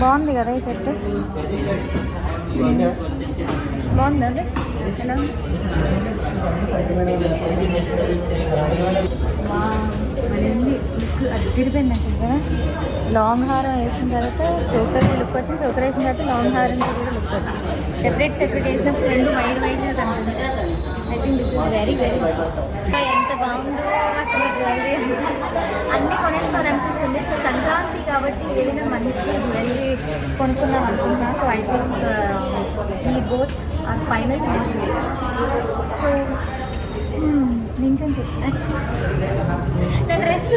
బాగుంది కదా ఈ సెట్? బాగుంది అదే? ఎలా? అది అదిరిపోయింది అసలు కదా. లాంగ్ హారం వేసిన తర్వాత చోకర్ లుక్ వచ్చింది చోకర్ వేసిన తర్వాత లాంగ్ హారం కూడా లుక్ వచ్చింది సెపరేట్ సెపరేట్ వేసినప్పుడు రెండు వైడ్ వైడ్గా కనిపించాలి I think this is very very ఎంత బాగుందో అసలు జ్యువెలరీ అన్నీ కొనేసుకోవాలనిపిస్తుంది సో సంక్రాంతి కాబట్టి ఏదైనా మంచి జ్యువెలరీ కొనుక్కుందాం అనుకుంటున్నా. సో ఐ థింక్ ఈ both are final mostly so నించొని చెప్తాను నా డ్రెస్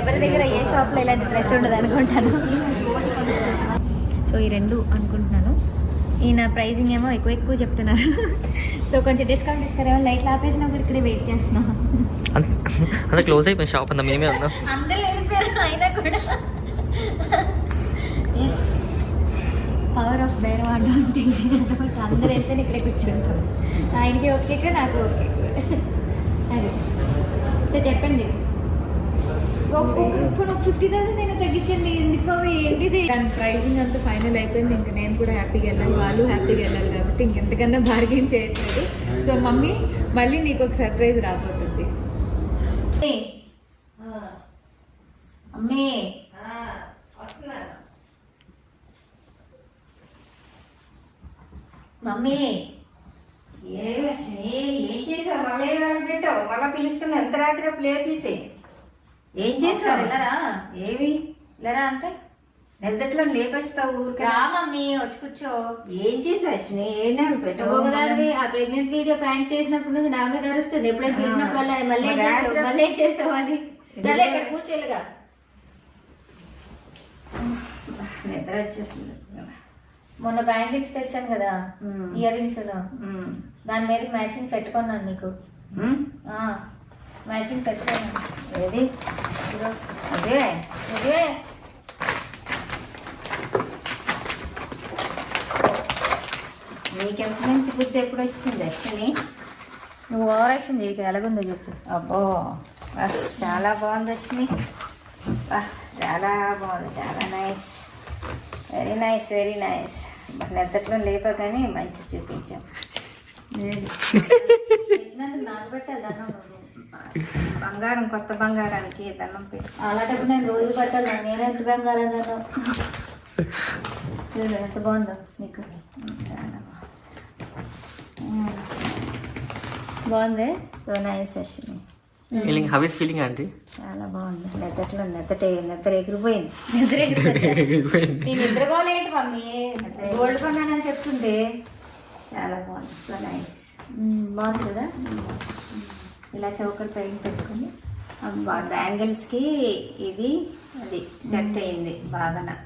ఎవరి దగ్గర ఏ షాప్లో ఇలాంటి డ్రెస్ ఉండదు అనుకుంటాను. సో ఈ రెండు అనుకుంటున్నాను. ఈయన ప్రైజింగ్ ఏమో ఎక్కువ ఎక్కువ చెప్తున్నారు. సో కొంచెం డిస్కౌంట్ ఇస్తారేమో లైట్లు ఆపేసినప్పుడు ఇక్కడే వెయిట్ చేస్తున్నాం. అంత క్లోజ్ అయిపోయింది షాప్ అంతా మేమే ఉన్నాం అందరూ వెళ్ళిపోయారు అయినా కూడా. ఎస్ పవర్ ఆఫ్ బేరం అంటే అందరూ వెళ్తే ఇక్కడే కూర్చుంటాం ఆయనకి ఓకే నాకు ఓకే. అది. సో చెప్పండి. ఇప్పుడు ఫిఫ్టీ థౌసండ్ అయినా తగ్గించండి. ఎందుకో ఏంటిది? దాని ప్రైసింగ్ అంతా ఫైనల్ అయిపోయింది. ఇంకా నేను కూడా హ్యాపీగా వెళ్ళాలి. వాళ్ళు హ్యాపీగా వెళ్ళాలి కాబట్టి ఇంకెంతకన్నా బార్గెన్ చేయట్లేదు. సో మమ్మీ మళ్ళీ నీకు ఒక సర్ప్రైజ్ రాబోతుంది. అమ్మే. మమ్మీ. ఏం చేసావు మళ్ళీ పెట్టావు? మళ్ళీ పిలుస్తున్నా ఎంత రాత్రి అప్పుడు లేపేసి ఏం వెళ్ళరా? ఏవి వెళ్ళరా అంటే? నిద్రలో లేపేస్తావు ఊరికే. రా మమ్మీ వచ్చి కూర్చో. ఏం చేసావు అశ్విని? ఏ ఒకదాని ఆ ప్రెగ్నెంట్ వీడియో ప్రాంక్ చేసినప్పుడు నుంచి నా మీద అరుస్తుంది ఎప్పుడైనా పిలిచినప్పుడు వల్ల మళ్ళీ ఏం రాత్రి- మళ్ళీ ఏం చేసావు అని? సరే ఇక్కడ కూర్చోలుగా? నిద్ర వచ్చేసింది. మొన్న బ్యాంగిల్స్ తెచ్చాను కదా. Earrings. దాని మీద మ్యాచింగ్ సెట్ కొన్నాను నీకు. మ్యాచింగ్ సెట్ ఏది. అదే ఇదే నీకెంత నుంచి బుద్ధి ఎప్పుడు వచ్చింది అశ్విని? నువ్వు ఓవర్ యాక్షన్ చేయకు ఎలాగుందో చెప్పు. అబ్బో చాలా బాగుంది అశ్విని. వా, చాలా బాగుంది చాలా nice. Very nice very nice నిద్రలో లేపగానే మంచి చూపించాం. నాకు పెట్టాలి. బంగారం కొత్త బంగారానికి దండం పెట్టి. అలాంటప్పుడు నేను రోజు పెట్టాలి నేను ఎంత బంగారం చూడు ఎంత బాగుందో నీకు. బాగుంది? So nice Ashwini feeling how is feeling aunty చాలా బాగుంది. నిద్రలో నిద్ర నిద్ర ఎగిరిపోయింది నిద్ర ఎగిరిపోతుంది. నీ నిద్రగోలేంటి మమ్మీ. గోల్డ్ కొన్నానని చెప్తుంటే. చాలా బాగుంది. So nice. బాగుంది కదా? ఇలా చౌకర్ పైన పెట్టుకుని బ్యాంగిల్స్కి ఇది అది సెట్ అయింది బాగా